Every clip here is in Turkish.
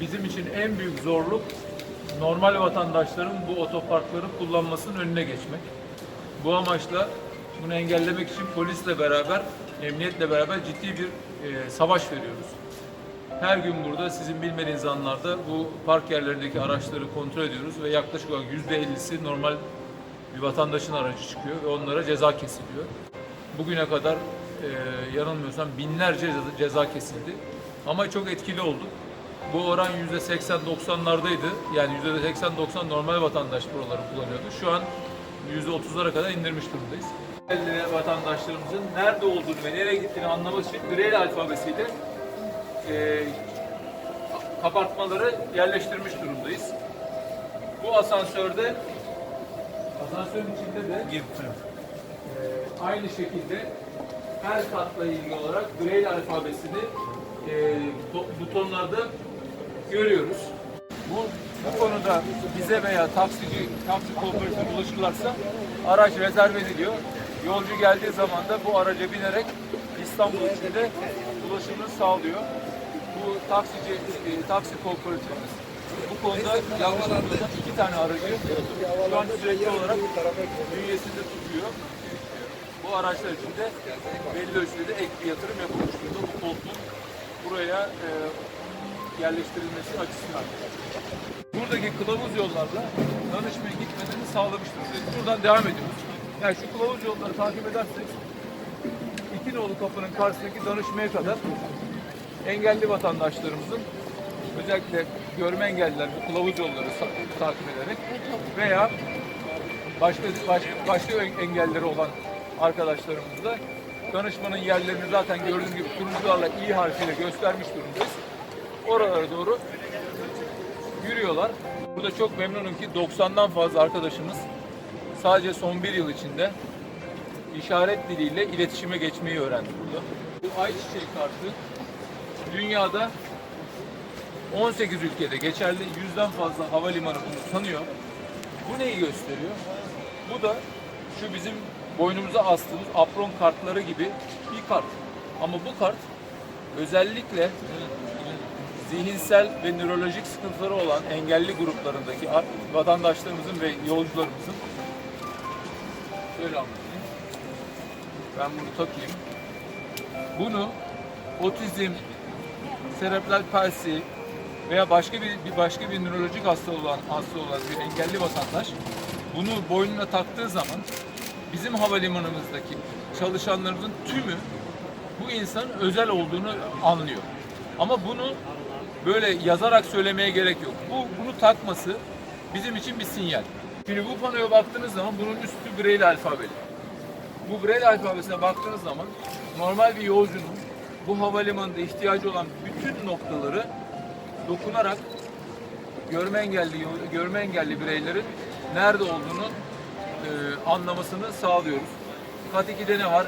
bizim için en büyük zorluk normal vatandaşların bu otoparkları kullanmasının önüne geçmek. Bu amaçla bunu engellemek için polisle beraber, emniyetle beraber ciddi bir e, savaş veriyoruz. Her gün burada sizin bilmediğiniz anlarda bu park yerlerindeki araçları kontrol ediyoruz ve yaklaşık olarak yüzde ellisi normal bir vatandaşın aracı çıkıyor ve onlara ceza kesiliyor. Bugüne kadar e, yanılmıyorsam binlerce ceza, kesildi. Ama çok etkili olduk. Bu oran yüzde 80-90'lardaydı. Yani yüzde 80-90 normal vatandaş buraları kullanıyordu. Şu an yüzde 30'lara kadar indirmiş durumdayız. Engelli vatandaşlarımızın nerede olduğunu ve nereye gittiğini anlamak için Braille alfabesiyle e, kapartmaları yerleştirmiş durumdayız. Bu asansörde asansörün içinde de e, aynı şekilde her katla ilgili olarak Braille alfabesini e, to- butonlarda görüyoruz. Bu, bu konuda bize veya taksici, taksi kooperatifine ulaşırlarsa araç rezerve ediliyor. Yolcu geldiği zaman da bu araca binerek İstanbul içinde ulaşımını sağlıyor. Bu taksici, e, taksi kooperatifimiz bu konuda bilmiyorsam iki tane aracı şu an sürekli olarak bünyesinde tutuyor. Bu araçlar için de belli ölçüde de ek bir yatırım yapılmış durumda. Bu koltuğun buraya e, yerleştirilmesi açısından. Buradaki kılavuz yollarla danışmaya gitmelerini sağlamış. Buradan devam ediyoruz. Yani şu kılavuz yolları takip edersek iki kapının karşısındaki danışmaya kadar engelli vatandaşlarımızın özellikle görme engelliler bu kılavuz yolları takip ederek veya başka başka, başka engelleri olan arkadaşlarımız da danışmanın yerlerini zaten gördüğünüz gibi turuncularla i harfiyle göstermiş durumdayız. Oralara doğru yürüyorlar. Burada çok memnunum ki 90'dan fazla arkadaşımız sadece son bir yıl içinde işaret diliyle iletişime geçmeyi öğrendi burada. Bu ayçiçeği kartı dünyada 18 ülkede geçerli yüzden fazla havalimanı bunu tanıyor. Bu neyi gösteriyor? Bu da şu bizim boynumuza astığımız apron kartları gibi bir kart. Ama bu kart özellikle zihinsel ve nörolojik sıkıntıları olan engelli gruplarındaki ar- vatandaşlarımızın ve yolcularımızın şöyle anlatayım. Ben bunu takayım. Bunu otizm, serebral palsi veya başka bir, bir başka bir nörolojik hasta olan hasta olan bir engelli vatandaş bunu boynuna taktığı zaman bizim havalimanımızdaki çalışanlarımızın tümü bu insanın özel olduğunu anlıyor. Ama bunu böyle yazarak söylemeye gerek yok. Bu bunu takması bizim için bir sinyal. Şimdi bu panoya baktığınız zaman bunun üstü Braille alfabeli. Bu Braille alfabesine baktığınız zaman normal bir yolcunun bu havalimanında ihtiyacı olan bütün noktaları dokunarak görme engelli görme engelli bireylerin nerede olduğunu e, anlamasını sağlıyoruz. Kat 2'de ne var?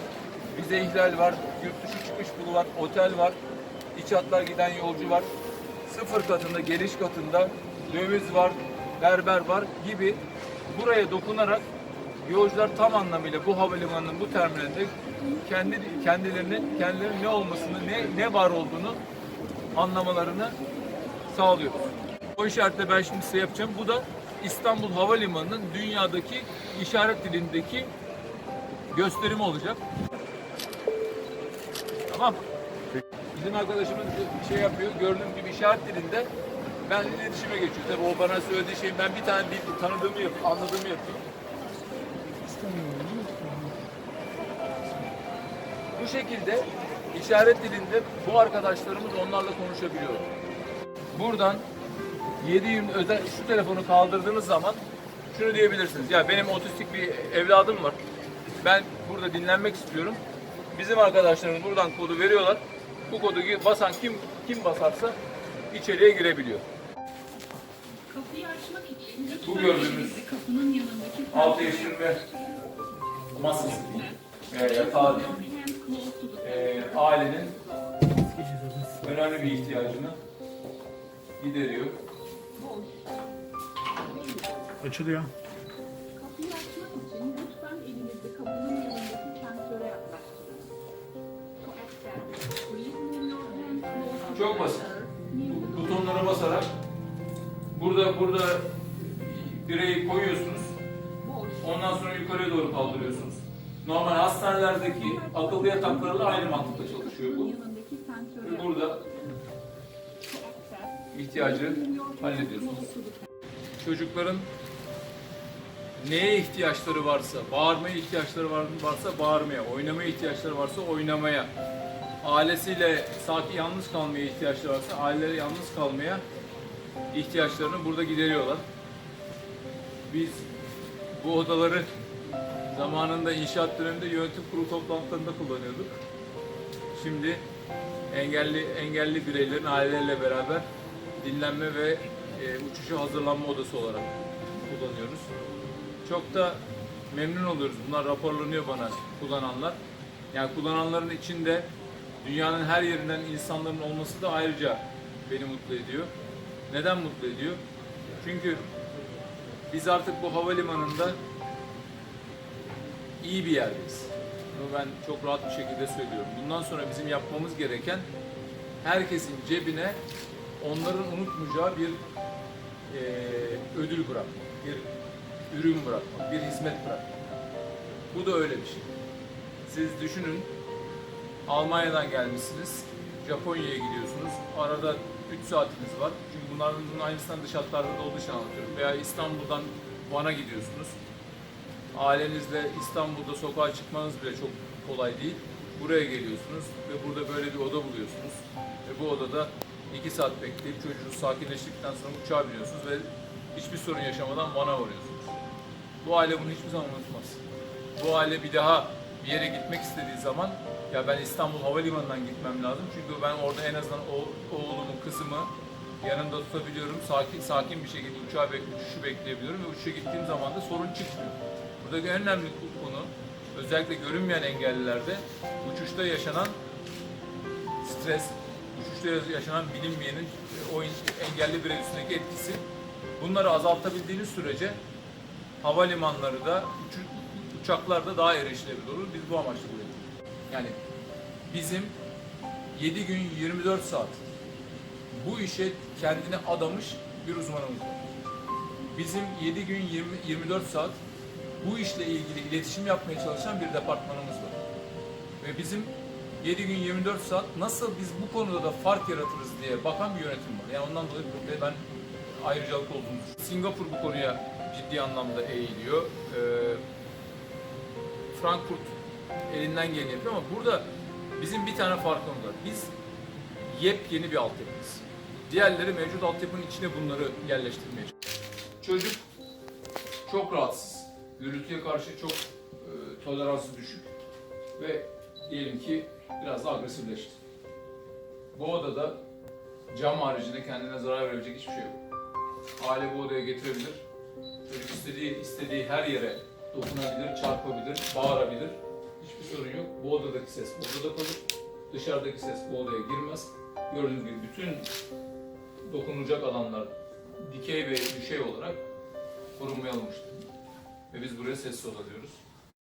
Vize ihlal var, yurt dışı çıkış bulu var, otel var, iç hatlar giden yolcu var, sıfır katında, geliş katında döviz var, berber var gibi buraya dokunarak yolcular tam anlamıyla bu havalimanının bu terminalinde kendi kendilerinin kendilerinin ne olmasını, ne ne var olduğunu anlamalarını sağlıyoruz. O işaretle ben şimdi size yapacağım. Bu da İstanbul Havalimanı'nın dünyadaki işaret dilindeki gösterimi olacak. Tamam. Bizim arkadaşımız şey yapıyor. Gördüğüm gibi işaret dilinde ben iletişime geçiyor. Tabii o bana söylediği şeyi ben bir tane dil tanıdığımı yapıyorum, anladığımı yapıyorum. Bu şekilde işaret dilinde bu arkadaşlarımız onlarla konuşabiliyor. Buradan 7 özel şu telefonu kaldırdığınız zaman şunu diyebilirsiniz. Ya benim otistik bir evladım var. Ben burada dinlenmek istiyorum. Bizim arkadaşlarımız buradan kodu veriyorlar. Bu kodu basan kim kim basarsa içeriye girebiliyor. Kapıyı açmak için lütfen Bu gördüğünüz kapının yanındaki 6 yaşında masası veya yatağı e, ailenin önemli bir ihtiyacını gideriyor. Açılıyor. Burada bireyi koyuyorsunuz. Ondan sonra yukarıya doğru kaldırıyorsunuz. Normal hastanelerdeki akıllı yataklarla aynı mantıkla çalışıyor bu. Ve burada ihtiyacı hallediyorsunuz. Çocukların neye ihtiyaçları varsa, bağırmaya ihtiyaçları var- varsa bağırmaya, oynamaya ihtiyaçları varsa oynamaya, ailesiyle sakin yalnız kalmaya ihtiyaçları varsa aileleri yalnız kalmaya ihtiyaçlarını burada gideriyorlar. Biz bu odaları zamanında inşaat döneminde yönetim kurulu toplantılarında kullanıyorduk. Şimdi engelli engelli bireylerin aileleriyle beraber dinlenme ve e, uçuşa hazırlanma odası olarak kullanıyoruz. Çok da memnun oluyoruz. Bunlar raporlanıyor bana kullananlar. Yani kullananların içinde dünyanın her yerinden insanların olması da ayrıca beni mutlu ediyor. Neden mutlu ediyor? Çünkü biz artık bu havalimanında iyi bir yerdeyiz. Bunu ben çok rahat bir şekilde söylüyorum. Bundan sonra bizim yapmamız gereken herkesin cebine onların unutmayacağı bir eee, ödül bırakmak, bir ürün bırakmak, bir hizmet bırakmak. Bu da öyle bir şey. Siz düşünün, Almanya'dan gelmişsiniz, Japonya'ya gidiyorsunuz. Arada 3 saatiniz var. Çünkü bunların bunun aynısından dış hatlarda da olduğu için anlatıyorum. Veya İstanbul'dan Van'a gidiyorsunuz. Ailenizle İstanbul'da sokağa çıkmanız bile çok kolay değil. Buraya geliyorsunuz ve burada böyle bir oda buluyorsunuz. Ve bu odada 2 saat bekleyip çocuğunuz sakinleştikten sonra uçağa biniyorsunuz ve hiçbir sorun yaşamadan Van'a varıyorsunuz. Bu aile bunu hiçbir zaman unutmaz. Bu aile bir daha bir yere gitmek istediği zaman ya ben İstanbul Havalimanı'ndan gitmem lazım. Çünkü ben orada en azından oğlumu, kızımı yanımda tutabiliyorum. Sakin sakin bir şekilde uçağı bek uçuşu bekleyebiliyorum ve uçuşa gittiğim zaman da sorun çıkmıyor. Buradaki en önemli konu özellikle görünmeyen engellilerde uçuşta yaşanan stres, uçuşta yaşanan bilinmeyenin e, o engelli birey üstündeki etkisi. Bunları azaltabildiğiniz sürece havalimanları da uçaklar da daha erişilebilir olur. Biz bu amaçla buraya. Yani bizim 7 gün 24 saat bu işe kendini adamış bir uzmanımız var. Bizim 7 gün 20, 24 saat bu işle ilgili iletişim yapmaya çalışan bir departmanımız var. Ve bizim 7 gün 24 saat nasıl biz bu konuda da fark yaratırız diye bakan bir yönetim var. Yani ondan dolayı ben ayrıcalık olduğunu düşünüyorum. Singapur bu konuya ciddi anlamda eğiliyor. Ee, Frankfurt elinden geleni yapıyor ama burada bizim bir tane farkımız var. Biz yepyeni bir altyapıyız. Diğerleri mevcut altyapının içine bunları yerleştirmeye. Çocuk çok rahatsız. Gürültüye karşı çok e, toleransı düşük ve diyelim ki biraz da agresifleşti. Bu odada cam haricinde kendine zarar verecek hiçbir şey yok. Aile bu odaya getirebilir. Çocuk istediği istediği her yere dokunabilir, çarpabilir, bağırabilir. Hiçbir sorun yok. Bu odadaki ses bu odada kalır. Dışarıdaki ses bu odaya girmez. Gördüğünüz gibi bütün dokunulacak alanlar dikey ve düşey olarak korunmaya alınmıştır. Ve biz buraya sessiz oda diyoruz.